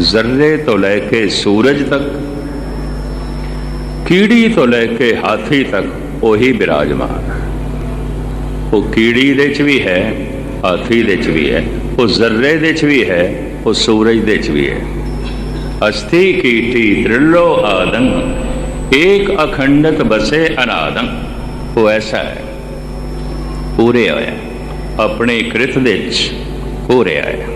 ਜ਼ਰਰੇ ਤੋਂ ਲੈ ਕੇ ਸੂਰਜ ਤੱਕ ਕੀੜੀ ਤੋਂ ਲੈ ਕੇ ਹਾਥੀ ਤੱਕ ਉਹੀ ਬਿਰਾਜਮਾਨ ਹੈ ਉਹ ਕੀੜੀ ਦੇ ਚ ਵੀ ਹੈ ਹਾਥੀ ਦੇ ਚ ਵੀ ਹੈ ਉਹ ਜ਼ਰਰੇ ਦੇ ਚ ਵੀ ਹੈ ਉਹ ਸੂਰਜ ਦੇ ਚ ਵੀ ਹੈ ਅਸਥੀ ਕੀਟੀ ਤ੍ਰਿਲੋ ਆਦੰ ਏਕ ਅਖੰਡਤ ਬਸੇ ਅਨਾਦੰ ਉਹ ਐਸਾ ਹੈ ਪੂਰੇ ਹੋਇਆ ਆਪਣੇ ਕ੍ਰਿਤ ਦੇ ਚ ਪੂਰੇ ਆਇਆ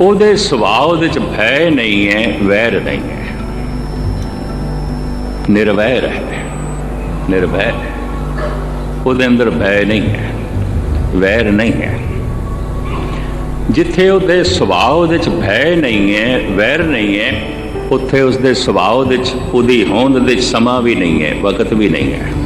ਉਹਦੇ ਸੁਭਾਅ ਦੇ ਚ ਭੈ ਨਹੀਂ ਹੈ, ਵੈਰ ਨਹੀਂ ਹੈ। ਨਿਰਵੈਰ ਹੈ। ਨਿਰਵੈਰ ਹੈ। ਉਹਦੇ ਅੰਦਰ ਭੈ ਨਹੀਂ ਹੈ, ਵੈਰ ਨਹੀਂ ਹੈ। ਜਿੱਥੇ ਉਹਦੇ ਸੁਭਾਅ ਦੇ ਚ ਭੈ ਨਹੀਂ ਹੈ, ਵੈਰ ਨਹੀਂ ਹੈ, ਉੱਥੇ ਉਸਦੇ ਸੁਭਾਅ ਦੇ ਚ, ਉਹਦੀ ਹੋਂਦ ਦੇ ਸਮਾਂ ਵੀ ਨਹੀਂ ਹੈ, ਵਕਤ ਵੀ ਨਹੀਂ ਹੈ।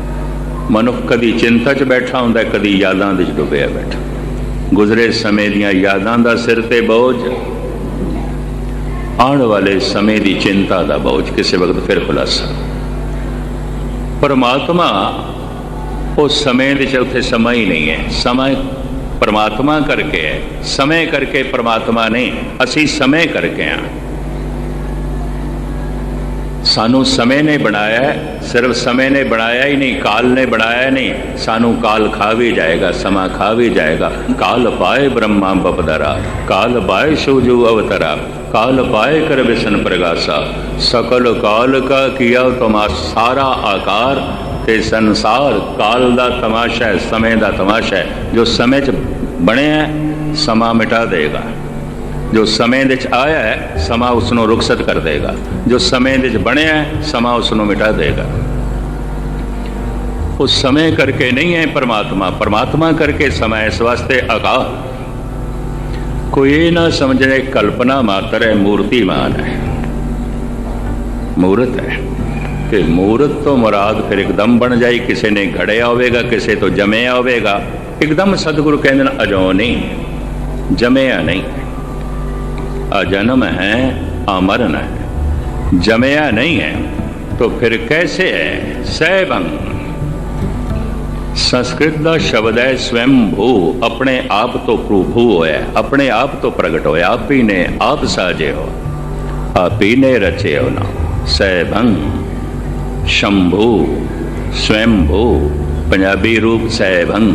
ਮਨੁੱਖ ਕਦੀ ਚਿੰਤਾ 'ਚ ਬੈਠਾ ਹੁੰਦਾ, ਕਦੀ ਯਾਦਾਂ ਵਿੱਚ ਡੁੱਬਿਆ ਬੈਠਾ। ਗੁਜ਼ਰੇ ਸਮੇਂ ਦੀਆਂ ਯਾਦਾਂ ਦਾ ਸਿਰ ਤੇ ਬੋਝ, ਆਉਣ ਵਾਲੇ ਸਮੇਂ ਦੀ ਚਿੰਤਾ ਦਾ ਬੋਝ, ਕਿਸੇ ਵਕਤ ਫਿਰ ਖੁਲਾਸਾ। ਪਰਮਾਤਮਾ ਉਹ ਸਮੇਂ ਵਿੱਚ ਉੱਥੇ ਸਮਾਂ ਹੀ ਨਹੀਂ ਹੈ। ਸਮਾਂ ਪਰਮਾਤਮਾ ਕਰਕੇ ਹੈ। ਸਮੇਂ ਕਰਕੇ ਪਰਮਾਤਮਾ ਨਹੀਂ, ਅਸੀਂ ਸਮੇਂ ਕਰਕੇ ਆ ਸਾਨੂੰ ਸਮੇਂ ਨੇ ਬਣਾਇਆ ਸਿਰਫ ਸਮੇਂ ਨੇ ਬਣਾਇਆ ਹੀ ਨਹੀਂ, ਕਾਲ ਨੇ ਬਣਾਇਆ ਨਹੀਂ। ਸਾਨੂੰ ਕਾਲ ਖਾ ਵੀ ਜਾਏਗਾ, ਸਮਾਂ ਖਾ ਵੀ ਜਾਏਗਾ। ਕਾਲ ਪਾਏ ਬ੍ਰਹਮਾ ਬਪਦਰਾ, ਕਾਲ ਪਾਏ ਸੂਜੂ ਅਵਤਰਾ, ਕਾਲ ਪਾਏ ਕਰ ਵਿਸ਼ਨ ਪ੍ਰਗਾਸਾ। ਸਕਲ ਕਾਲ ਕਾ ਕੀਆ ਤੁਮਾ ਸਾਰਾ ਆਕਾਰ ਤੇ ਸੰਸਾਰ, ਕਾਲ ਦਾ ਤਮਾਸ਼ਾ ਹੈ, ਸਮੇਂ ਦਾ ਤਮਾਸ਼ਾ ਹੈ। ਜੋ ਸਮੇਂ 'ਚ ਬਣਿਆ ਸਮਾਂ ਮਿਟਾ ਦੇਗਾ। ਜੋ ਸਮੇਂ ਦੇ ਵਿੱਚ ਆਇਆ ਹੈ, ਸਮਾਂ ਉਸ ਨੂੰ ਰੁਖਸਤ ਕਰ ਦੇਗਾ। ਜੋ ਸਮੇਂ ਦੇ ਵਿੱਚ ਬਣਿਆ ਹੈ, ਸਮਾਂ ਉਸ ਨੂੰ ਮਿਟਾ ਦੇਗਾ। ਉਹ ਸਮੇਂ ਕਰਕੇ ਨਹੀਂ ਹੈ ਪਰਮਾਤਮਾ। ਪਰਮਾਤਮਾ ਕਰਕੇ ਸਮਾਂ ਇਸ ਵਾਸਤੇ ਅਕਾਲ ਕੋਈ ਇਹ ਨਾ ਸਮਝੇ, ਕਲਪਨਾ ਮਾਤਰ ਹੈ, ਮੂਰਤੀਮਾਨ ਹੈ। ਮੂਰਤ ਹੈ। ਕਿ ਮੂਰਤ ਤੋਂ ਮੁਰਾਦ ਫਿਰ ਇੱਕਦਮ ਬਣ ਜਾਈ। ਕਿਸੇ ਨੇ ਘੜਿਆ ਹੋਵੇਗਾ, ਕਿਸੇ ਤੋਂ ਜਮਿਆ ਹੋਵੇਗਾ। ਇੱਕਦਮ ਸਤਿਗੁਰੂ ਕਹਿੰਦੇ ਨੇ, ਅਜੋ ਨਹੀਂ। ਜਮਿਆ ਨਹੀਂ। अजन्म है, अमरण है। जमया नहीं है तो फिर कैसे है? सैभं संस्कृत का शब्द है स्वयं भू अपने आप तो प्रभु होया, अपने आप तो प्रकट हो आप ही ने आप साजे हो, आप ही ने रचे हो ना। सैभंग शंभू स्वयं भू पंजाबी रूप सैभंग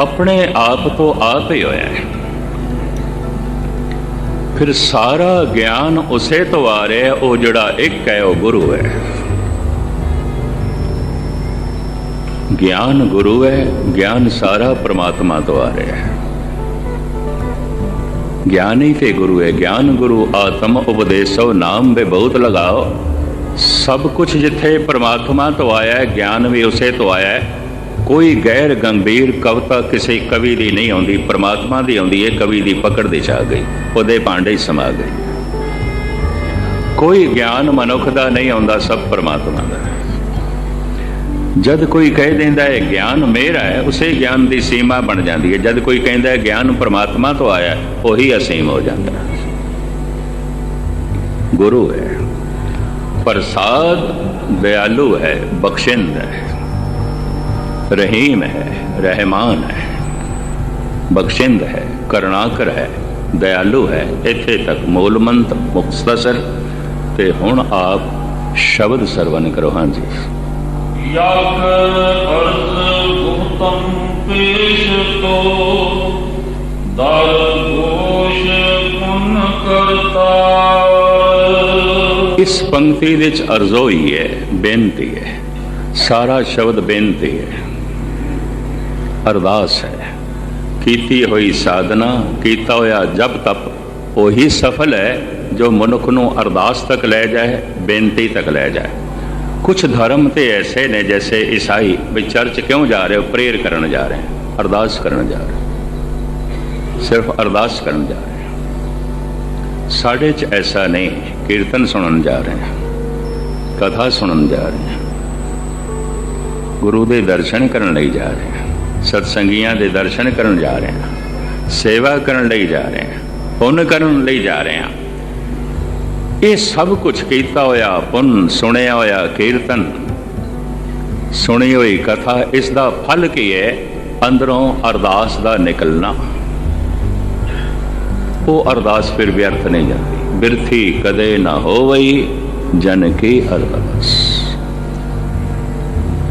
ਆਪਣੇ ਆਪ ਤੋਂ ਆਪ ਹੀ ਹੋਇਆ ਹੈ। ਫਿਰ ਸਾਰਾ ਗਿਆਨ ਉਸੇ ਤੋਂ ਆ ਰਿਹਾ ਉਹ ਜਿਹੜਾ ਇੱਕ ਹੈ, ਉਹ ਗੁਰੂ ਹੈ। ਗਿਆਨ ਗੁਰੂ ਹੈ, ਗਿਆਨ ਸਾਰਾ ਪ੍ਰਮਾਤਮਾ ਤੋਂ ਆ ਰਿਹਾ ਹੈ। ਗਿਆਨ ਹੀ ਤੇ ਗੁਰੂ ਹੈ, ਗਿਆਨ ਗੁਰੂ ਆਤਮ ਉਪਦੇਸੋ, ਨਾਮ ਬੇ ਬਹੁਤ ਲਗਾਓ। ਸਭ ਕੁਝ ਜਿੱਥੇ ਪ੍ਰਮਾਤਮਾ ਤੋਂ ਆਇਆ ਹੈ, ਗਿਆਨ ਵੀ ਉਸੇ ਤੋਂ ਆਇਆ ਹੈ। ਕੋਈ ਗੈਰ ਗੰਭੀਰ ਕਵਿਤਾ ਕਿਸੇ ਕਵੀ ਦੀ ਨਹੀਂ ਆਉਂਦੀ, ਪ੍ਰਮਾਤਮਾ ਦੀ ਆਉਂਦੀ ਹੈ ਕਵੀ ਦੀ ਪਕੜ ਦੇ ਚ ਗਈ, ਉਹਦੇ ਭਾਂਡੇ ਸਮਾ ਗਈ। ਕੋਈ ਗਿਆਨ ਮਨੁੱਖ ਦਾ ਨਹੀਂ ਆਉਂਦਾ, ਸਭ ਪਰਮਾਤਮਾ ਦਾ। ਜਦ ਕੋਈ ਕਹਿ ਦਿੰਦਾ ਹੈ, ਗਿਆਨ ਮੇਰਾ ਹੈ ਉਸੇ ਗਿਆਨ ਦੀ ਸੀਮਾ ਬਣ ਜਾਂਦੀ ਹੈ। ਜਦ ਕੋਈ ਕਹਿੰਦਾ ਹੈ, ਗਿਆਨ ਪਰਮਾਤਮਾ ਤੋਂ ਆਇਆ ਉਹੀ ਅਸੀਮ ਹੋ ਜਾਂਦਾ ਹੈ। ਗੁਰੂ ਹੈ, ਪ੍ਰਸਾਦ ਦਿਆਲੂ ਹੈ, ਬਖਸ਼ਿੰਦ ਹੈ। ਰਹੀਮ ਹੈ ਰਹਿਮਾਨ ਹੈ ਬਖਸ਼ਿੰਦ ਹੈ ਕਰੁਣਾਕਰ ਹੈ ਦਿਆਲੂ ਹੈ ਇੱਥੇ ਤੱਕ ਮੂਲ ਮੰਤ ਮੁਖਤਸਰ ਤੇ ਹੁਣ ਆਪ ਸ਼ਬਦ ਸਰਵਨ ਕਰੋ ਹਾਂਜੀ ਯਕ ਅਰਜ਼ ਗੁਪਤਮ ਪੇਸ਼ ਤੋ ਦਰ ਦੋਸ਼ ਪੁਨ ਕਰਤਾ ਇਸ ਪੰਕਤੀ ਵਿੱਚ ਅਰਜ਼ੋ ਹੀ ਹੈ ਬੇਨਤੀ ਹੈ ਸਾਰਾ ਸ਼ਬਦ ਬੇਨਤੀ ਹੈ ਅਰਦਾਸ ਹੈ। ਕੀਤੀ ਹੋਈ ਸਾਧਨਾ, ਕੀਤਾ ਹੋਇਆ ਜਪ ਤਪ, ਉਹੀ ਸਫਲ ਹੈ ਜੋ ਮਨੁੱਖ ਨੂੰ ਅਰਦਾਸ ਤੱਕ ਲੈ ਜਾਏ, ਬੇਨਤੀ ਤੱਕ ਲੈ ਜਾਏ। ਕੁਝ ਧਰਮ ਤੇ ਐਸੇ ਨੇ ਜੈਸੇ ਈਸਾਈ ਵੀ ਚਰਚ ਕਿਉਂ ਜਾ ਰਹੇ ਹੋ ਪ੍ਰੇਅਰ ਕਰਨ ਜਾ ਰਹੇ, ਅਰਦਾਸ ਕਰਨ ਜਾ ਰਹੇ। ਸਿਰਫ ਅਰਦਾਸ ਕਰਨ ਜਾ ਰਹੇ। ਸਾਡੇ 'ਚ ਐਸਾ ਨਹੀਂ, ਕੀਰਤਨ ਸੁਣਨ ਜਾ ਰਹੇ ਹਾਂ ਕਥਾ ਸੁਣਨ ਜਾ ਰਹੇ। ਹਾਂ ਗੁਰੂ ਦੇ ਦਰਸ਼ਨ ਕਰਨ ਲਈ ਜਾ ਰਹੇ। ਹਾਂ ਸਤਸੰਗੀਆਂ ਦੇ ਦਰਸ਼ਨ ਕਰਨ ਜਾ ਰਹੇ ਹਾਂ, ਸੇਵਾ ਕਰਨ ਲਈ ਜਾ ਰਹੇ ਹਾਂ, ਪੁੰਨ ਕਰਨ ਲਈ ਜਾ ਰਹੇ ਹਾਂ। ਇਹ ਸਭ ਕੁਝ ਕੀਤਾ ਹੋਇਆ ਪੁੰਨ, ਸੁਣਿਆ ਹੋਇਆ ਕੀਰਤਨ, ਸੁਣੀ ਹੋਈ ਕਥਾ, ਇਸ ਦਾ ਫਲ ਕੀ ਹੈ? ਅੰਦਰੋਂ ਅਰਦਾਸ ਦਾ ਨਿਕਲਣਾ। ਉਹ ਅਰਦਾਸ ਫਿਰ ਵਿਅਰਥ ਨਹੀਂ ਜਾਂਦੀ। ਬਿਰਥੀ ਕਦੇ ਨਾ ਹੋਵਈ, ਜਨ ਕੀ ਅਰਦਾਸ।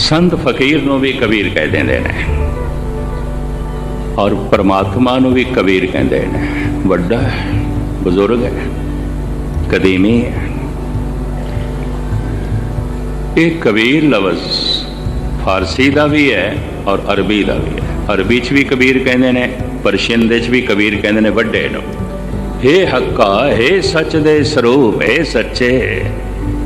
ਸੰਤ ਫਕੀਰ ਨੂੰ ਵੀ ਕਬੀਰ ਕਹਿ ਦਿੰਦੇ ਨੇ ਔਰ ਪਰਮਾਤਮਾ ਨੂੰ ਵੀ ਕਬੀਰ ਕਹਿੰਦੇ ਨੇ ਵੱਡਾ ਹੈ ਬਜ਼ੁਰਗ ਹੈ ਕਦੀਮੀ ਹੈ ਇਹ ਕਬੀਰ ਲਫ਼ਜ਼ ਫਾਰਸੀ ਦਾ ਵੀ ਹੈ ਔਰ ਅਰਬੀ ਦਾ ਵੀ ਹੈ ਅਰਬੀ 'ਚ ਵੀ ਕਬੀਰ ਕਹਿੰਦੇ ਨੇ ਪਰਸ਼ੀਅਨ ਦੇ 'ਚ ਵੀ ਕਬੀਰ ਕਹਿੰਦੇ ਨੇ ਵੱਡੇ ਨੂੰ हे ਹੱਕਾ हे ਸੱਚ ਦੇ ਸਰੂਪ हे ਸੱਚੇ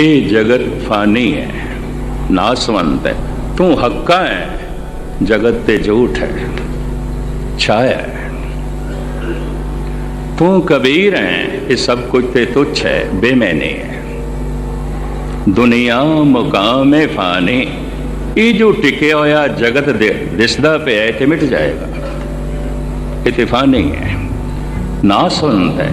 ਇਹ ਜਗਤ ਫਾਨੀ ਹੈ ਨਾਸਵੰਤ ਹੈ ਤੂੰ ਹੱਕਾ ਹੈ ਜਗਤ ਤੇ ਝੂਠ ਹੈ ਛਾਇਆ ਹੈ ਤੂੰ ਕਬੀਰ ਹੈ ਇਹ ਸਭ ਕੁਝ ਤੇ ਤੁੱਛ ਹੈ ਬੇਮੈਨੇ ਹੈ ਦੁਨੀਆ ਮੁਕਾਮੇ ਫਾਨੀ ਇਹ ਜੋ ਟਿਕਿਆ ਹੋਇਆ ਜਗਤ ਦੇ ਦਿਸਦਾ ਪਿਆ ਹੈ ਤੇ ਮਿਟ ਜਾਏਗਾ ਇਹ ਤੇ ਫਾਨੀ ਹੈ ਨਾਸਵੰਤ ਹੈ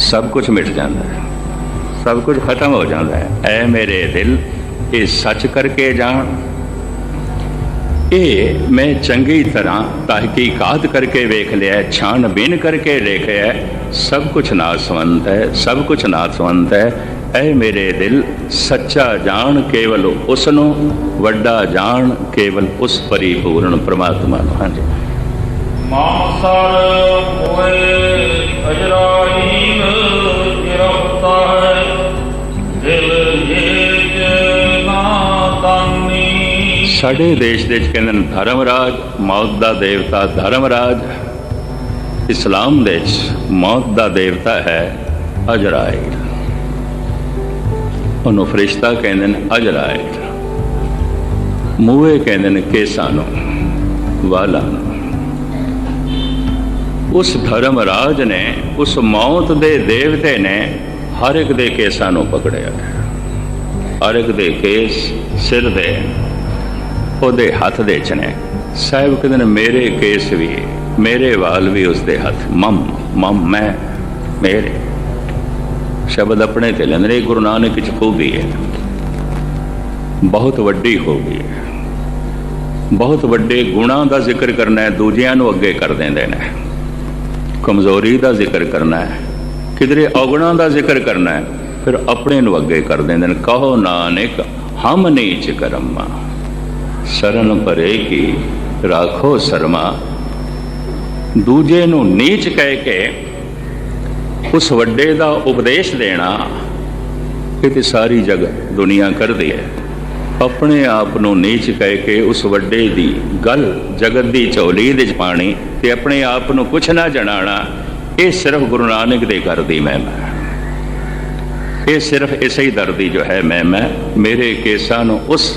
ਸਭ ਕੁਝ ਮਿਟ ਜਾਂਦਾ ਹੈ। ਸਭ ਕੁਝ ਖਤਮ ਹੋ ਜਾਂਦਾ ਹੈ। ਐ ਮੇਰੇ ਦਿਲ, ਇਹ ਸੱਚ ਕਰਕੇ ਜਾਣ। ਇਹ ਮੈਂ ਚੰਗੀ ਤਰ੍ਹਾਂ ਤਹਿਕੀਕਾਤ ਕਰਕੇ ਵੇਖ ਲਿਆ ਛਾਣਬੀਨ ਕਰਕੇ ਦੇਖਿਆ ਸਭ ਕੁਝ ਨਾਸਵੰਤ ਹੈ, ਸਭ ਕੁਝ ਨਾਸਵੰਤ ਹੈ। ਐ ਮੇਰੇ ਦਿਲ, ਸੱਚਾ ਜਾਣ ਕੇਵਲ ਉਸ ਨੂੰ, ਵੱਡਾ ਜਾਣ ਕੇਵਲ ਉਸ ਪਰਿਪੂਰਨ ਪ੍ਰਮਾਤਮਾ ਨੂੰ। ਹਾਂਜੀ। ਮਾਨਸਰ ਹੋਏ ਅਜਰਾਈਲ ਗਿਰਫਤਾ ਹੈ। ਦਿਲ ਇਹ ਨਾਦਾਨੀ ਸਾਡੇ ਦੇਸ਼ ਦੇ ਵਿੱਚ ਕਹਿੰਦੇ ਨੇ ਧਰਮਰਾਜ, ਮੌਤ ਦਾ ਦੇਵਤਾ ਧਰਮਰਾਜ। ਇਸਲਾਮ ਦੇ ਵਿੱਚ ਮੌਤ ਦਾ ਦੇਵਤਾ ਹੈ ਅਜਰਾਇਲ। ਉਹਨੂੰ ਫਰਿਸ਼ਤਾ ਕਹਿੰਦੇ ਨੇ ਅਜਰਾਇਲ। ਮੂਹੇ ਕਹਿੰਦੇ ਨੇ ਕੇਸਾਂ ਨੂੰ, ਵਾਲਾਂ ਨੂੰ। ਉਸ ਧਰਮਰਾਜ ਨੇ, ਉਸ ਮੌਤ ਦੇ ਦੇਵਤੇ ਨੇ ਹਰ ਇੱਕ ਦੇ ਕੇਸਾਂ ਨੂੰ ਪਕੜਿਆ। ਹਰ ਇੱਕ ਦੇ ਕੇਸ ਸਿਰ ਦੇ, ਉਹਦੇ ਹੱਥ ਦੇ ਚ ਨੇ। ਸਾਹਿਬ ਕਹਿੰਦੇ ਨੇ, ਮੇਰੇ ਕੇਸ ਵੀ, ਮੇਰੇ ਵਾਲ ਵੀ ਉਸਦੇ ਹੱਥ। ਮਮ ਮਮ, ਮੈਂ, ਮੇਰੇ। ਸ਼ਬਦ ਆਪਣੇ ਤੇ ਲੈਂਦੇ ਨੇ ਗੁਰੂ ਨਾਨਕ ਚ ਖੂਬੀ ਹੈ। ਬਹੁਤ ਵੱਡੀ ਖੂਬੀ ਹੈ। ਬਹੁਤ ਵੱਡੇ ਗੁਣਾਂ ਦਾ ਜ਼ਿਕਰ ਕਰਨਾ ਹੈ, ਦੂਜਿਆਂ ਨੂੰ ਅੱਗੇ ਕਰ ਦਿੰਦੇ ਨੇ। ਕਮਜ਼ੋਰੀ ਦਾ ਜ਼ਿਕਰ ਕਰਨਾ ਹੈ, ਕਿਧਰੇ ਔਗਣਾਂ ਦਾ ਜ਼ਿਕਰ ਕਰਨਾ ਹੈ, ਫਿਰ ਆਪਣੇ ਨੂੰ ਅੱਗੇ ਕਰ ਦਿੰਦੇ ਨੇ, ਕਹੋ ਨਾਨਕ, ਹਮ ਨੀਚ ਕਰਮਾ। ਸ਼ਰਨ ਪਰੇ ਕੀ, ਰਾਖੋ ਸ਼ਰਮਾ। ਦੂਜੇ ਨੂੰ ਨੀਚ ਕਹਿ ਕੇ ਉਸ ਵੱਡੇ ਦਾ ਉਪਦੇਸ਼ ਦੇਣਾ, ਇਹ ਤੇ ਸਾਰੀ ਜਗ ਦੁਨੀਆ ਕਰਦੀ ਹੈ। ਆਪਣੇ ਆਪ ਨੂੰ ਨੀਚ ਕਹਿ ਕੇ ਉਸ ਵੱਡੇ ਦੀ ਗੱਲ ਜਗਤ ਦੀ ਝੋਲੀ ਦੇ ਚ ਪਾਣੀ ਤੇ ਆਪਣੇ ਆਪ ਨੂੰ ਕੁਛ ਨਾ ਜਣਾਣਾ, ਇਹ ਸਿਰਫ ਗੁਰੂ ਨਾਨਕ ਦੇ ਘਰ ਦੀ ਮਹਿਮਾ ਹੈ। ਇਹ ਸਿਰਫ ਇਸੇ ਹੀ ਦਰ ਦੀ ਜੋ ਹੈ ਮੈਂ ਮੈਂ ਮੇਰੇ ਕੇਸਾਂ ਨੂੰ ਉਸ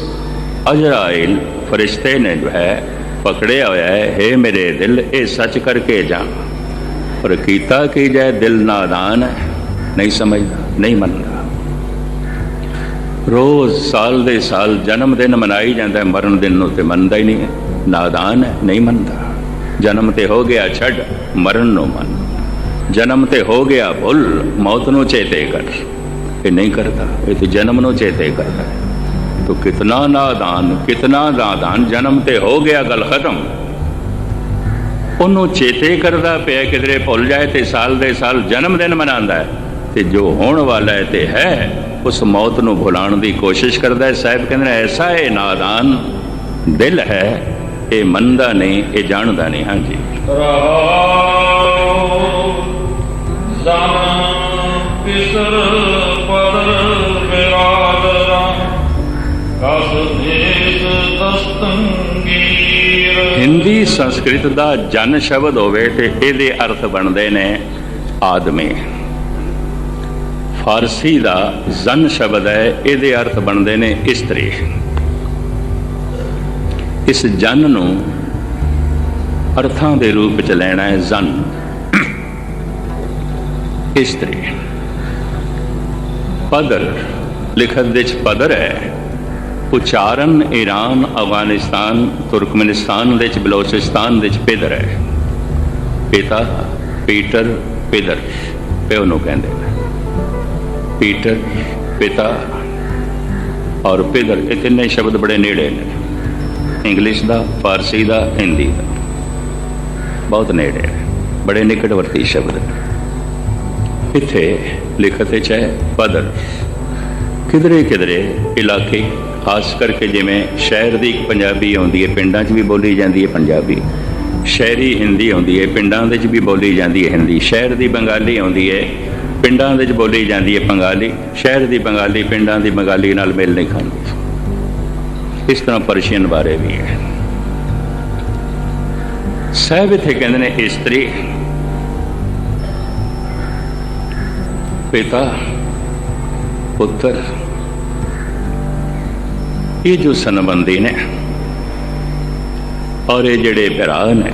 ਅਜਰਾਇਲ ਫਰਿਸ਼ਤੇ ਨੇ ਜੋ ਹੈ ਪਕੜਿਆ ਹੋਇਆ ਹੈ। हे ਮੇਰੇ ਦਿਲ, ਇਹ ਸੱਚ ਕਰਕੇ ਜਾ ਪਰ ਕੀਤਾ ਕੀ ਜਾਏ, ਦਿਲ ਨਾਦਾਨ ਹੈ। ਨਹੀਂ ਸਮਝਦਾ, ਨਹੀਂ ਮੰਨਦਾ। ਰੋਜ਼ ਸਾਲ ਦੇ ਸਾਲ ਜਨਮ ਦਿਨ ਮਨਾਈ ਜਾਂਦਾ ਮਰਨ ਦਿਨ ਨੂੰ ਤੇ ਮੰਨਦਾ ਹੀ ਨਹੀਂ ਹੈ। ਨਾਦਾਨ ਹੈ, ਨਹੀਂ ਮੰਨਦਾ। ਜਨਮ ਤੇ ਹੋ ਗਿਆ ਛੱਡ, ਮਰਨ ਨੂੰ ਮੰਨ। ਜਨਮ ਤੇ ਹੋ ਗਿਆ ਭੁੱਲ, ਮੌਤ ਨੂੰ ਚੇਤੇ ਕਰ। ਇਹ ਨਹੀਂ ਕਰਦਾ, ਇਹ ਤੇ ਜਨਮ ਨੂੰ ਚੇਤੇ ਕਰਦਾ ਹੈ। ਤੋ ਕਿਤਨਾ ਨਾਦਾਨ ਕਿਤਨਾ ਨਾਦਾਨ, ਜਨਮ ਤੇ ਹੋ ਗਿਆ ਗੱਲ ਖਤਮ। ਉਹਨੂੰ ਚੇਤੇ ਕਰਦਾ ਪਿਆ ਕਿਦਰੇ ਭੁੱਲ ਜਾਏ ਤੇ ਸਾਲ ਦੇ ਸਾਲ ਜਨਮ ਦਿਨ ਮਨਾਉਂਦਾ ਹੈ। ਤੇ ਜੋ ਹੋਣ ਵਾਲਾ ਹੈ ਤੇ ਹੈ ਉਸ ਮੌਤ ਨੂੰ ਭੁਲਾਉਣ ਦੀ ਕੋਸ਼ਿਸ਼ ਕਰਦਾ ਹੈ। ਸਾਹਿਬ ਕਹਿੰਦੇ ਨੇ ਐਸਾ ਇਹ ਨਾਦਾਨ ਦਿਲ ਹੈ ਇਹ ਮੰਨਦਾ ਨਹੀਂ ਇਹ ਜਾਣਦਾ ਨਹੀਂ। ਹਾਂਜੀ। ਰਹਾਉ ਪਰ ਕਸ ਦੇਸ ਦਸਤੰਗੀਰ। ਹਿੰਦੀ ਸੰਸਕ੍ਰਿਤ ਦਾ ਜਨ ਸ਼ਬਦ ਹੋਵੇ ਤੇ ਇਹਦੇ ਅਰਥ ਬਣਦੇ ਨੇ ਆਦਮੀ। ਫਾਰਸੀ ਦਾ ਜ਼ਨ ਸ਼ਬਦ ਹੈ, ਇਹਦੇ ਅਰਥ ਬਣਦੇ ਨੇ ਇਸਤਰੀ ਇਸ ਜਨ ਨੂੰ ਅਰਥਾਂ ਦੇ ਰੂਪ ਚ ਲੈਣਾ ਹੈ ਜ਼ਨ। ਇਸਤਰੀ ਪਦਰ ਲਿਖਤ ਦੇ ਚ ਪਦਰ ਹੈ, ਉਚਾਰਨ ਈਰਾਨ ਅਫਗਾਨਿਸਤਾਨ, ਤੁਰਕਮਨਿਸਤਾਨ ਦੇ ਚ ਬਲੋਚਿਸਤਾਨ ਦੇ ਚ ਪਿਦਰ ਹੈ। ਪਿਤਾ ਪੀਟਰ ਪਿਦਰ ਪਿਓ ਨੂੰ ਕਹਿੰਦੇ ਨੇ। ਪੀਟਰ ਪਿਤਾ ਔਰ ਪਿਦਰ ਇਹ ਤਿੰਨੇ ਸ਼ਬਦ ਬੜੇ ਨੇੜੇ ਨੇ ਇੰਗਲਿਸ਼ ਦਾ ਫਾਰਸੀ ਦਾ ਹਿੰਦੀ ਦਾ ਬਹੁਤ ਨੇੜੇ ਹੈ ਬੜੇ ਨਿਕਟਵਰਤੀ ਸ਼ਬਦ ਇੱਥੇ ਲਿਖਤ 'ਚ ਹੈ ਪਦਰ ਕਿਧਰੇ ਕਿਧਰੇ ਇਲਾਕੇ ਖਾਸ ਕਰਕੇ ਜਿਵੇਂ ਸ਼ਹਿਰ ਦੀ ਇੱਕ ਪੰਜਾਬੀ ਆਉਂਦੀ ਹੈ ਪਿੰਡਾਂ 'ਚ ਵੀ ਬੋਲੀ ਜਾਂਦੀ ਹੈ ਪੰਜਾਬੀ ਸ਼ਹਿਰੀ ਹਿੰਦੀ ਆਉਂਦੀ ਹੈ ਪਿੰਡਾਂ ਦੇ 'ਚ ਵੀ ਬੋਲੀ ਜਾਂਦੀ ਹੈ ਹਿੰਦੀ ਸ਼ਹਿਰ ਦੀ ਬੰਗਾਲੀ ਆਉਂਦੀ ਹੈ ਪਿੰਡਾਂ ਦੇ 'ਚ ਬੋਲੀ ਜਾਂਦੀ ਹੈ ਬੰਗਾਲੀ, ਸ਼ਹਿਰ ਦੀ ਬੰਗਾਲੀ, ਪਿੰਡਾਂ ਦੀ ਬੰਗਾਲੀ ਨਾਲ ਮੇਲ ਨਹੀਂ ਖਾਂਦੀ। ਇਸ ਤਰ੍ਹਾਂ ਪਰਸ਼ੀਅਨ ਬਾਰੇ ਵੀ ਹੈ। ਸਾਹਿਬ ਇੱਥੇ ਕਹਿੰਦੇ ਨੇ ਇਸਤਰੀ ਪਿਤਾ, ਪੁੱਤਰ, ਇਹ ਜੋ ਸੰਬੰਧੀ ਨੇ ਔਰ ਇਹ ਜਿਹੜੇ ਭਰਾ ਨੇ,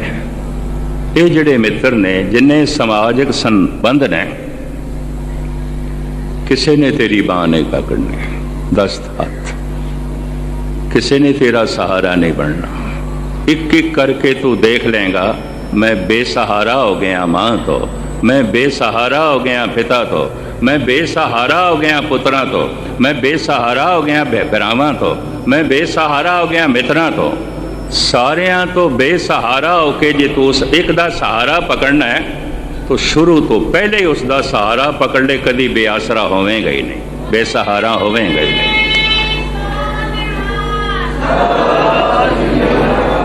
ਇਹ ਜਿਹੜੇ ਮਿੱਤਰ ਨੇ, ਜਿੰਨੇ ਸਮਾਜਿਕ ਸੰਬੰਧ ਨੇ ਕਿਸੇ ਨੇ ਤੇਰੀ ਬਾਹ ਨਹੀਂ ਪਕੜਨੀ। ਦਸਤ ਹੱਥ। ਕਿਸੇ ਨੇ ਤੇਰਾ ਸਹਾਰਾ ਨਹੀਂ ਬਣਨਾ। ਇੱਕ ਇੱਕ ਕਰਕੇ ਤੂੰ ਦੇਖ ਲੇਗਾ ਮੈਂ ਬੇਸਹਾਰਾ ਹੋ ਗਿਆ ਮਾਂ ਤੋਂ। ਮੈਂ ਬੇਸਹਾਰਾ ਹੋ ਗਿਆ ਪਿਤਾ ਤੋਂ। ਮੈਂ ਬੇਸਹਾਰਾ ਹੋ ਗਿਆ ਪੁੱਤਰਾਂ ਤੋਂ। ਮੈਂ ਬੇਸਹਾਰਾ ਹੋ ਗਿਆ ਭਰਾਵਾਂ ਤੋਂ। ਮੈਂ ਬੇਸਹਾਰਾ ਹੋ ਗਿਆ ਮਿੱਤਰਾਂ ਤੋਂ। ਸਾਰਿਆਂ ਤੋਂ ਬੇਸਹਾਰਾ ਹੋ ਕੇ ਜੇ ਤੂੰ ਉਸ ਇੱਕ ਦਾ ਸਹਾਰਾ ਪਕੜਨਾ ਹੈ ਤਾਂ ਸ਼ੁਰੂ ਤੋਂ ਪਹਿਲੇ ਹੀ ਉਸ ਦਾ ਸਹਾਰਾ ਪਕੜ ਲੈ, ਕਦੀ ਬੇਆਸਰਾ ਹੋਵੇਂਗਾ ਹੀ ਨਹੀਂ, ਬੇਸਹਾਰਾ ਹੋਵੇਂਗਾ ਹੀ ਨਹੀਂ।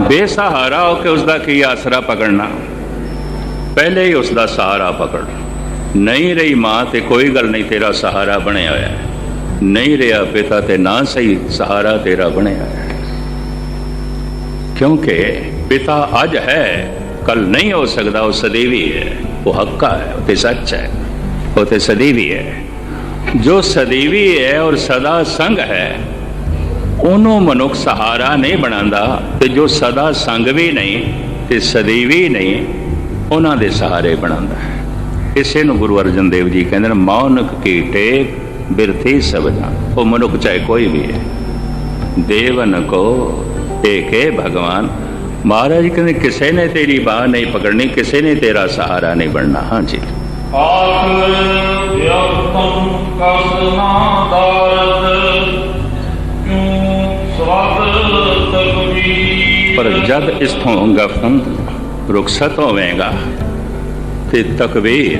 ਬੇਸਹਾਰਾ ਹੋ ਕੇ ਉਸ ਦਾ ਕੀ ਆਸਰਾ ਪਕੜਨਾ? ਪਹਿਲੇ ਹੀ ਉਸ ਦਾ ਸਹਾਰਾ ਪਕੜ। ਨਹੀਂ ਰਹੀ ਮਾਂ ਤੇ ਕੋਈ ਗੱਲ ਨਹੀਂ, ਤੇਰਾ ਸਹਾਰਾ ਬਣਿਆ ਹੋਇਆ ਨਹੀਂ ਰਿਹਾ ਪਿਤਾ ਤੇ ਨਾ ਸਹੀ, ਸਹਾਰਾ ਤੇਰਾ ਬਣਿਆ ਹੈ। ਕਿਉਂਕਿ ਪਿਤਾ ਅੱਜ ਹੈ ਕੱਲ ਨਹੀਂ ਹੋ ਸਕਦਾ, ਉਹ ਸਦੀਵੀ ਹੈ। ਉਹ ਹੱਕਾ ਹੈ ਉਹ ਤੇ ਸੱਚ ਹੈ ਉਹ ਤੇ ਸਦੀਵੀ ਹੈ ਜੋ ਸਦੀਵੀ ਹੈ ਔਰ ਸਦਾ ਸੰਗ ਹੈ ਉਹਨੂੰ ਮਨੁੱਖ ਸਹਾਰਾ ਨਹੀਂ ਬਣਾਉਂਦਾ ਤੇ ਜੋ ਸਦਾ ਸੰਗ ਵੀ ਨਹੀਂ ਤੇ ਸਦੀਵੀ ਨਹੀਂ ਉਹਨਾਂ ਦੇ ਸਹਾਰੇ ਬਣਾਉਂਦਾ ਹੈ ਇਸੇ ਨੂੰ ਗੁਰੂ ਅਰਜਨ ਦੇਵ ਜੀ ਕਹਿੰਦੇ ਨੇ ਮੌਨਕ ਕੀ ਟੇਕ ਬਿਰਥੀ ਸਭ ਉਹ ਮਨੁੱਖ ਚਾਹੇ ਕੋਈ ਵੀ ਹੈ ਦੇਵਨ ਕੋ ਏਕੇ ਭਗਵਾਨ ਮਹਾਰਾਜ ਕਹਿੰਦੇ ਕਿਸੇ ਨੇ ਤੇਰੀ ਬਾਹ ਨਹੀਂ ਪਕੜਨੀ ਕਿਸੇ ਨੇ ਤੇਰਾ ਸਹਾਰਾ ਨਹੀਂ ਬਣਨਾ। ਹਾਂਜੀ। ਆਖਰ ਵਿਅਕਤਮ ਕਸਨਾ ਦਾਰਦ ਕਿਉ ਸਵਦ ਤਕਬੀਰ? ਪਰ ਜਦ ਇਸਥੋਂ ਗਫਨ ਰੁਖਸਤ ਹੋਵੇਗਾ ਤੇ ਤਕਬੀਰ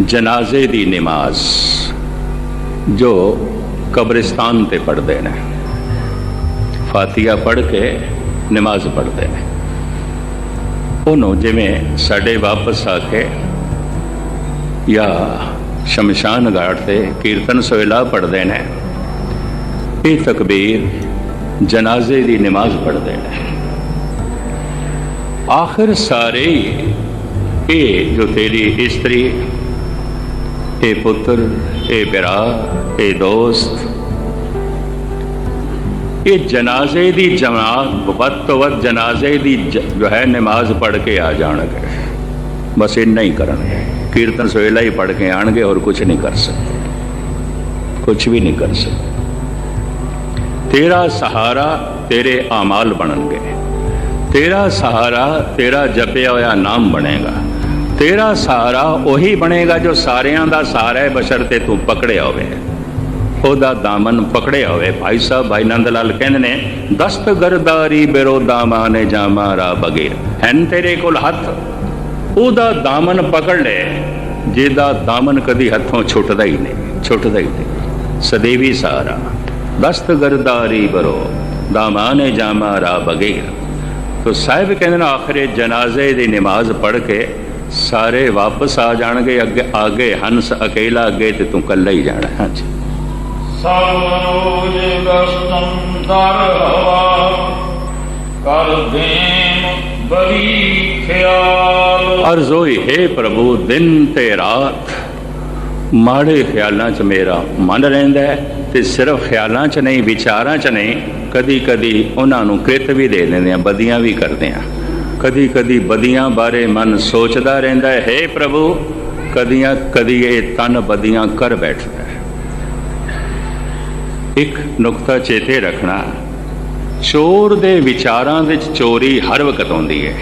ਜਨਾਜ਼ੇ ਦੀ ਨਮਾਜ਼ ਜੋ ਕਬਰਿਸਤਾਨ ਤੇ ਪੜਦੇ ਨੇ। ਫਾਤੀਹਾ ਪੜ੍ਹ ਕੇ ਨਮਾਜ਼ ਪੜ੍ਹਦੇ ਨੇ। ਉਹਨੂੰ ਜਿਵੇਂ ਸਾਡੇ ਵਾਪਸ ਆ ਕੇ ਜਾਂ ਸ਼ਮਸ਼ਾਨ ਘਾਟ ਤੇ ਕੀਰਤਨ ਸੋਹਿਲਾ ਪੜ੍ਹਦੇ ਨੇ, ਇਹ ਤਕਬੀਰ ਜਨਾਜ਼ੇ ਦੀ ਨਮਾਜ਼ ਪੜ੍ਹਦੇ ਨੇ। ਆਖਰ ਸਾਰੇ ਹੀ ਇਹ ਜੋ ਤੇਰੀ ਇਸਤਰੀ, ਇਹ ਪੁੱਤਰ, ਇਹ ਭਰਾ, ਇਹ ਦੋਸਤ ਇਹ ਜਨਾਜ਼ੇ ਦੀ ਜਮਾਤ ਵੱਧ ਤੋਂ ਵੱਧ ਜਨਾਜ਼ੇ ਦੀ ਜ- ਜੋ ਹੈ, ਨਮਾਜ਼ ਪੜ੍ਹ ਕੇ ਆ ਜਾਣਗੇ। ਬਸ ਇੰਨਾ ਹੀ ਕਰਨਗੇ। ਕੀਰਤਨ ਸੋਹਿਲਾ ਹੀ ਪੜ੍ਹ ਕੇ ਆਣਗੇ ਔਰ ਕੁਝ ਨਹੀਂ ਕਰ ਸਕਦੇ। ਕੁਝ ਵੀ ਨਹੀਂ ਕਰ ਸਕਦੇ। ਤੇਰਾ ਸਹਾਰਾ ਤੇਰੇ ਆਮਾਲ ਬਣਨਗੇ। ਤੇਰਾ ਸਹਾਰਾ ਤੇਰਾ ਜਪਿਆ ਹੋਇਆ ਨਾਮ ਬਣੇਗਾ। ਤੇਰਾ ਸਹਾਰਾ ਉਹੀ ਬਣੇਗਾ ਜੋ ਸਾਰਿਆਂ ਦਾ ਸਹਾਰਾ ਹੈ ਬਸ਼ਰਤੇ ਤੂੰ ਪਕੜਿਆ ਹੋਵੇ। ਉਹਦਾ ਦਾਮਨ ਪਕੜਿਆ ਹੋਵੇ। ਭਾਈ ਸਾਹਿਬ, ਭਾਈ ਨੰਦ ਲਾਲ ਕਹਿੰਦੇ ਨੇ ਦਸਤ ਗਰਦਾਰੀ ਬਿਰੋ ਦਾਮਾਨੇ ਜਾਮਾਰਾ ਬਗੀਰ ਹੈਨ ਤੇਰੇ ਕੋਲ ਹੱਥ? ਉਹਦਾ ਦਾਮਨ ਪਕੜ ਲੈ। ਜਿਹਦਾ ਦਾਮਨ ਕਦੀ ਹੱਥੋਂ ਛੁੱਟਦਾ ਹੀ ਨਹੀਂ, ਛੁੱਟਦਾ ਹੀ ਨਹੀਂ। ਸਦੇਵੀ ਸਾਰਾ ਦਸਤ ਗਰਦਾਰੀ ਬਰੋ ਦਾਮਾਨੇ ਜਾਮਾਰਾ ਬਗੀਰ ਤੋ ਸਾਹਿਬ ਕਹਿੰਦੇ ਨੇ, ਆਖਰੇ ਜਨਾਜ਼ੇ ਦੀ ਨਮਾਜ਼ ਪੜ੍ਹ ਕੇ ਸਾਰੇ ਵਾਪਸ ਆ ਜਾਣਗੇ, ਅੱਗੇ ਆਗੇ ਹੰਸ ਅਕੇਲਾ ਅੱਗੇ ਤੇ ਤੂੰ ਕੱਲਾ ਹੀ ਜਾਣਾ। ਹਾਂਜੀ। ਸਭ ਰੋਜ ਦਰ ਹਵਾ ਕਰ ਦੇਮ ਬਰੀ ਖਿਆਲ ਅਰਜ਼ ਹੈ ਪ੍ਰਭੂ, ਦਿਨ ਤੇ ਰਾਤ ਮਾੜੇ ਖਿਆਲਾਂ 'ਚ ਮੇਰਾ ਮਨ ਰਹਿੰਦਾ ਹੈ ਤੇ ਸਿਰਫ ਖਿਆਲਾਂ 'ਚ ਨਹੀਂ, ਵਿਚਾਰਾਂ 'ਚ ਨਹੀਂ ਕਦੀ ਕਦੀ ਉਹਨਾਂ ਨੂੰ ਕਿਰਤ ਵੀ ਦੇ ਲੈਂਦੇ ਆ ਬਦੀਆਂ ਵੀ ਕਰਦੇ ਆ ਕਦੀ ਕਦੀ ਬਦੀਆਂ ਬਾਰੇ ਮਨ ਸੋਚਦਾ ਰਹਿੰਦਾ ਹੈ, ਹੇ ਪ੍ਰਭੂ ਕਦੀਆਂ ਕਦੀ ਇਹ ਤਨ ਬਦੀਆਂ ਕਰ ਬੈਠਦਾ ਇੱਕ ਨੁਕਤਾ ਚੇਤੇ ਰੱਖਣਾ, ਚੋਰ ਦੇ ਵਿਚਾਰਾਂ ਵਿੱਚ ਚੋਰੀ ਹਰ ਵਕਤ ਆਉਂਦੀ ਹੈ।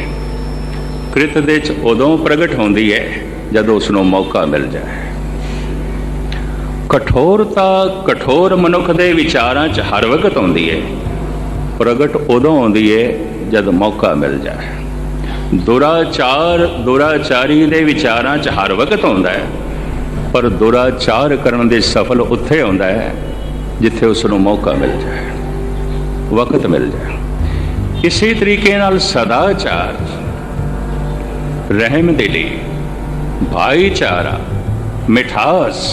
ਕ੍ਰਿਤ ਦੇ ਚ ਉਦੋਂ ਪ੍ਰਗਟ ਹੁੰਦੀ ਹੈ, ਜਦੋਂ ਉਸ ਨੂੰ ਮੌਕਾ ਮਿਲ ਜਾਏ। ਕਠੋਰਤਾ ਕਠੋਰ ਮਨੁੱਖ ਦੇ ਵਿਚਾਰਾਂ 'ਚ ਹਰ ਵਕਤ ਆਉਂਦੀ ਹੈ। ਪ੍ਰਗਟ ਉਦੋਂ ਆਉਂਦੀ ਹੈ, ਜਦ ਮੌਕਾ ਮਿਲ ਜਾਏ। ਦੁਰਾਚਾਰ, ਦੁਰਾਚਾਰੀ ਦੇ ਵਿਚਾਰਾਂ 'ਚ ਹਰ ਵਕਤ ਆਉਂਦਾ ਹੈ। ਪਰ ਦੁਰਾਚਾਰ ਕਰਨ ਦੇ ਸਫਲ ਉੱਥੇ ਆਉਂਦਾ ਹੈ ਜਿੱਥੇ ਉਸ ਨੂੰ ਮੌਕਾ ਮਿਲ ਜਾਏ, ਵਕਤ ਮਿਲ ਜਾਏ। ਇਸੇ ਤਰੀਕੇ ਨਾਲ ਸਦਾਚਾਰ, ਰਹਿਮ ਦਿਲੀ ਭਾਈਚਾਰਾ, ਮਿਠਾਸ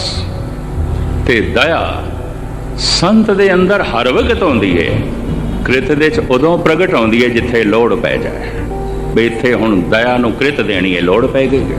ਤੇ ਦਇਆ ਸੰਤ ਦੇ ਅੰਦਰ ਹਰ ਵਕਤ ਆਉਂਦੀ ਹੈ ਕ੍ਰਿਤ ਦੇ ਚ ਉਦੋਂ ਪ੍ਰਗਟ ਆਉਂਦੀ ਹੈ ਜਿੱਥੇ ਲੋੜ ਪੈ ਜਾਏ। ਵੀ ਇੱਥੇ ਹੁਣ ਦਇਆ ਨੂੰ ਕ੍ਰਿਤ ਦੇਣੀ ਹੈ ਲੋੜ ਪੈ ਗਈ ਹੈ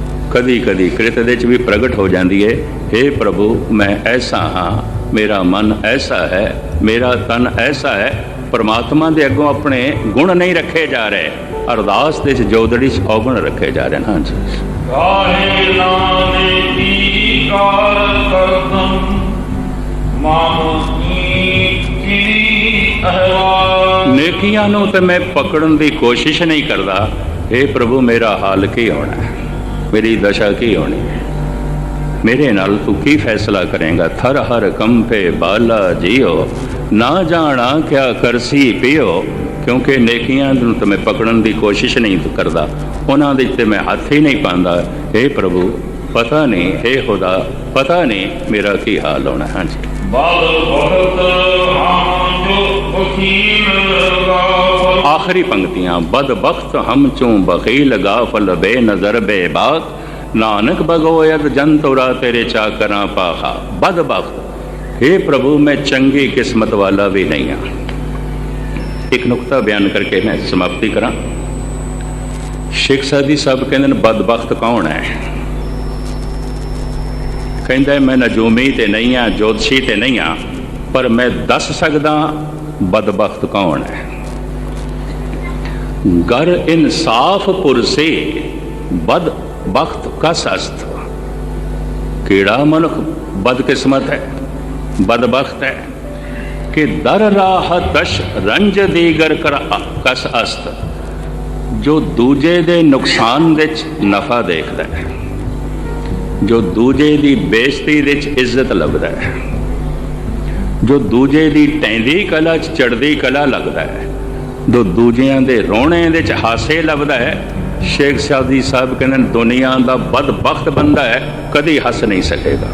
ਕਦੀ ਕਦੀ ਕ੍ਰਿਤ ਦੇ ਚ ਵੀ ਪ੍ਰਗਟ ਹੋ ਜਾਂਦੀ ਹੈ हे ਪ੍ਰਭੂ ਮੈਂ ਐਸਾ ਹਾਂ ਮੇਰਾ ਮਨ ਐਸਾ ਹੈ ਮੇਰਾ ਤਨ ਐਸਾ ਹੈ ਪਰਮਾਤਮਾ ਦੇ ਅੱਗੋਂ ਆਪਣੇ ਗੁਣ ਨਹੀਂ ਰੱਖੇ ਜਾ ਰਹੇ ਅਰਦਾਸ ਦੇ ਚ ਜੋਦੜੀ ਚ ਔਗੁਣ ਰੱਖੇ ਜਾ ਰਹੇ ਨੇ। ਹਾਂਜੀ ਕਾਹੇ ਨਾਮੇ ਦੀ ਕਾਰ ਕਰਦਮ ਮਾਮੁਨੀ ਕੀ ਅਹਵਾਲ। ਨੇਕੀਆਂ ਨੂੰ ਤੇ ਮੈਂ ਪਕੜਨ ਦੀ ਕੋਸ਼ਿਸ਼ ਨਹੀਂ ਕਰਦਾ। ਇਹ ਪ੍ਰਭੂ ਮੇਰਾ ਹਾਲ ਕੀ ਹੋਣਾ ਹੈ? ਮੇਰੀ ਦਸ਼ਾ ਕੀ ਹੋਣੀ? ਮੇਰੇ ਨਾਲ ਤੂੰ ਕੀ ਫੈਸਲਾ ਕਰੇਗਾ? ਥਰ ਹਰ ਕੰਪੇ ਬਾਲਾ ਜੀਓ। ਨਾ ਜਾਣਾ ਕਿਆ ਕਰਸੀ ਪਿਓ, ਕਿਉਂਕਿ ਨੇਕੀਆਂ ਨੂੰ ਤੇ ਮੈਂ ਪਕੜਨ ਦੀ ਕੋਸ਼ਿਸ਼ ਨਹੀਂ ਕਰਦਾ। ਉਹਨਾਂ ਦੇ ਤੇ ਮੈਂ ਹੱਥ ਹੀ ਨਹੀਂ ਪਾਉਂਦਾ। ਇਹ ਪ੍ਰਭੂ, ਪਤਾ ਨਹੀਂ ਇਹ ਖੁਦਾ, ਪਤਾ ਨਹੀਂ ਮੇਰਾ ਕੀ ਹਾਲ ਹੋਣਾ। ਹਾਂਜੀ। ਬਲ ਬਹੁਤ ਹਮ ਆਖਰੀ ਪੰਕਤੀਆਂ ਬਦਬਖਤ ਹਮ ਚੋਂ ਬਖੀਲ ਗਾਫਲ ਬੇਨਜ਼ਰ ਬੇਬਾਕ, ਨਾਨਕ ਬਗੋਇਦ ਜਨ ਤੋਰਾ ਤੇਰੇ ਚਾਕਰਾਂ ਪਾਖਾ। ਬਦਬਖਤ हे ਪ੍ਰਭੂ, ਮੈਂ ਚੰਗੀ ਕਿਸਮਤ ਵਾਲਾ ਵੀ ਨਹੀਂ ਹਾਂ ਇੱਕ ਨੁਕਤਾ ਬਿਆਨ ਕਰਕੇ ਮੈਂ ਸਮਾਪਤੀ ਕਰਾਂ। ਸ਼ੇਖ ਸਾਦੀ ਸਾਹਿਬ ਕਹਿੰਦੇ ਨੇ ਬਦਬਖਤ ਕੌਣ ਹੈ? ਕਹਿੰਦਾ, ਮੈਂ ਨਜੂਮੀ ਤੇ ਨਹੀਂ ਆ, ਜੋਤਸ਼ੀ ਤੇ ਨਹੀਂ ਆ, ਪਰ ਮੈਂ ਦੱਸ ਸਕਦਾ ਬਦਬਖਤ ਕੌਣ ਹੈ? ਗਰ ਇਨਸਾਫ ਪੁਰਸੇ ਬਦ ਬਖਤ ਕਸ ਅਸਤ। ਕਿਹੜਾ ਮਨੁੱਖ ਬਦਕਿਸਮਤ ਹੈ, ਬਦਬਖਤ ਹੈ? ਕਿ ਦਰ ਰਾਹ ਦਸ਼ ਰੰਜ ਦੀਗਰ ਕਰ ਕਸ ਅਸਤ। ਜੋ ਦੂਜੇ ਦੇ ਨੁਕਸਾਨ ਵਿੱਚ ਨਫਾ ਦੇਖਦਾ ਹੈ, ਜੋ ਦੂਜੇ ਦੀ ਬੇਇੱਜ਼ਤੀ ਵਿੱਚ ਇੱਜ਼ਤ ਲੱਭਦਾ ਹੈ। ਜੋ ਦੂਜੇ ਦੀ ਟੈਂਦੀ ਕਲਾ ਚ ਚੜਦੀ ਕਲਾ ਲੱਗਦਾ ਹੈ ਜੋ ਦੂਜਿਆਂ ਦੇ ਰੋਣੇ ਦੇ ਚ ਹਾਸੇ ਲੱਭਦਾ ਹੈ ਸ਼ੇਖ ਸਾਦੀ ਸਾਹਿਬ ਕਹਿੰਦੇ ਨੇ, ਦੁਨੀਆ ਦਾ ਬਦਬਖਤ ਬੰਦਾ ਹੈ ਕਦੀ ਹੱਸ ਨਹੀਂ ਸਕੇਗਾ।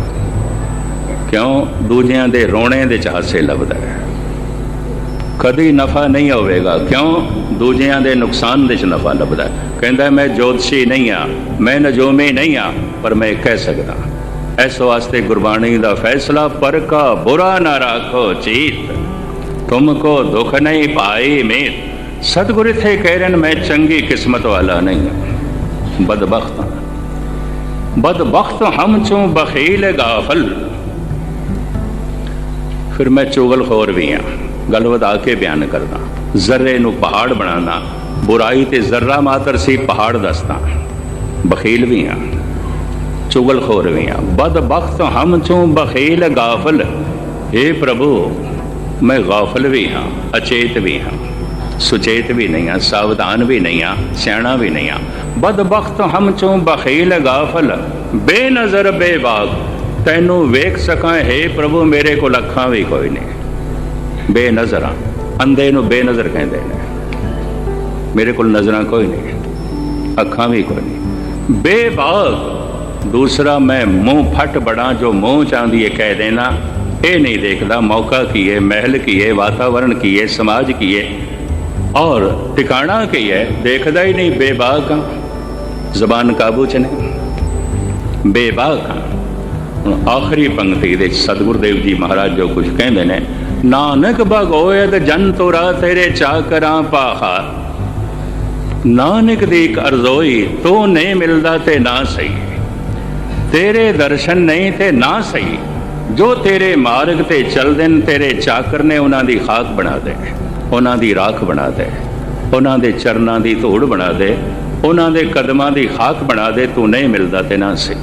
ਕਿਉਂ? ਦੂਜਿਆਂ ਦੇ ਰੋਣੇ ਦੇ ਚ ਹਾਸੇ ਲੱਭਦਾ ਹੈ। ਕਦੀ ਨਫਾ ਨਹੀਂ ਹੋਵੇਗਾ। ਕਿਉਂ? ਦੂਜਿਆਂ ਦੇ ਨੁਕਸਾਨ ਦੇ ਚ ਨਫਾ ਲੱਭਦਾ ਕਹਿੰਦਾ ਮੈਂ ਜੋਤਸ਼ੀ ਨਹੀਂ ਆ ਮੈਂ ਨਜੋਮੀ ਨਹੀਂ ਆ ਪਰ ਮੈਂ ਕਹਿ ਸਕਦਾ ਇਸ ਵਾਸਤੇ ਗੁਰਬਾਣੀ ਦਾ ਫੈਸਲਾ, ਪਰ ਕਾ ਬੁਰਾ ਨਾ ਰੱਖੋ ਚੀਤ। ਤੁਮਕੋ ਦੁਖ ਨਹੀਂ ਪਾਈ ਮੇਰ ਸਤਿਗੁਰ ਇੱਥੇ ਕਹਿ ਰਹੇ ਨੇ, ਮੈਂ ਚੰਗੀ ਕਿਸਮਤ ਵਾਲਾ ਨਹੀਂ ਹਾਂ। ਬਦਬਖਤ ਹਾਂ। ਬਦਬਖਤ ਹਮ ਚੋਂ ਬਖੀਲ ਗਾਫਲ। ਫਿਰ ਮੈਂ ਚੁਗਲਖੋਰ ਵੀ ਹਾਂ। ਗੱਲ ਵਧਾ ਕੇ ਬਿਆਨ ਕਰਦਾ। ਜ਼ਰਰੇ ਨੂੰ ਪਹਾੜ ਬਣਾਉਣਾ ਬੁਰਾਈ ਤੇ ਜ਼ਰਰਾ ਮਾਤਰ ਸੀ ਪਹਾੜ ਦੱਸਦਾ। ਬਖੀਲ ਵੀ ਹਾਂ। ਚੁਗਲਖੋਰ ਵੀ ਹਾਂ ਬਦਬਖਤ ਹਮ ਚੋਂ ਬਖੀਲ ਗਾਫਲ। हे ਪ੍ਰਭੂ, ਮੈਂ ਗਾਫਲ ਵੀ ਹਾਂ, ਅਚੇਤ ਵੀ ਹਾਂ। ਸੁਚੇਤ ਵੀ ਨਹੀਂ ਹਾਂ, ਸਾਵਧਾਨ ਵੀ ਨਹੀਂ ਹਾਂ, ਸਿਆਣਾ ਵੀ ਨਹੀਂ ਹਾਂ। ਬਦਬਖਤ ਹਮ ਚੋਂ ਬਖੀਲ ਗਾਫਲ। ਬੇਨਜ਼ਰ ਬੇਬਾਗ ਤੈਨੂੰ ਵੇਖ ਸਕਾਂ, ਹੈ ਪ੍ਰਭੂ, ਮੇਰੇ ਕੋਲ ਅੱਖਾਂ ਵੀ ਕੋਈ ਨਹੀਂ। ਬੇਨਜ਼ਰਾਂ ਅੰਧੇ ਨੂੰ ਬੇਨਜ਼ਰ ਕਹਿੰਦੇ ਨੇ। ਮੇਰੇ ਕੋਲ ਨਜ਼ਰਾਂ ਕੋਈ ਨਹੀਂ, ਅੱਖਾਂ ਵੀ ਕੋਈ ਨਹੀਂ। ਬੇਬਾਗ ਦੂਸਰਾ, ਮੈਂ ਮੂੰਹ ਫਟ ਬੜਾ ਜੋ ਮੂੰਹ ਚਾਂਦੀ ਹੈ ਕਹਿ ਦੇਣਾ। ਇਹ ਨਹੀਂ ਦੇਖਦਾ ਮੌਕਾ ਕੀ ਹੈ ਮਹਿਲ ਕੀ ਹੈ ਵਾਤਾਵਰਣ ਕੀ ਹੈ ਸਮਾਜ ਕੀ ਹੈ ਔਰ ਟਿਕਾਣਾ ਕੀ ਹੈ ਦੇਖਦਾ ਹੀ ਨਹੀਂ ਬੇਬਾਕ ਹਾਂ ਜ਼ਬਾਨ ਕਾਬੂ ਚ ਨਹੀਂ। ਬੇਬਾਕ ਹਾਂ ਹੁਣ ਆਖਰੀ ਪੰਕਤੀ ਦੇ ਵਿੱਚ ਦੇਵ ਜੀ ਮਹਾਰਾਜ ਜੋ ਕੁਝ ਕਹਿੰਦੇ ਨੇ, ਨਾਨਕ ਭਗੋਇਦ ਜਨ ਤੋਰਾ ਤੇਰੇ ਚਾਕਰਾਂ ਪਾਹਾ। ਨਾਨਕ ਦੀ ਇੱਕ ਅਰਜ਼ੋਈ, ਤੂੰ ਨਹੀਂ ਮਿਲਦਾ ਤੇ ਨਾ ਸਹੀ। ਤੇਰੇ ਦਰਸ਼ਨ ਨਹੀਂ ਤੇ ਨਾ ਸਹੀ। ਜੋ ਤੇਰੇ ਮਾਰਗ ਤੇ ਚੱਲਦੇ ਨੇ, ਤੇਰੇ ਚਾਕਰ ਨੇ ਉਹਨਾਂ ਦੀ ਖਾਕ ਬਣਾ ਦੇ। ਉਹਨਾਂ ਦੀ ਰਾਖ ਬਣਾ ਦੇ। ਉਹਨਾਂ ਦੇ ਚਰਨਾਂ ਦੀ ਧੂੜ ਬਣਾ ਦੇ। ਉਹਨਾਂ ਦੇ ਕਦਮਾਂ ਦੀ ਖਾਕ ਬਣਾ ਦੇ। ਤੂੰ ਨਹੀਂ ਮਿਲਦਾ ਤੇ ਨਾ ਸਹੀ।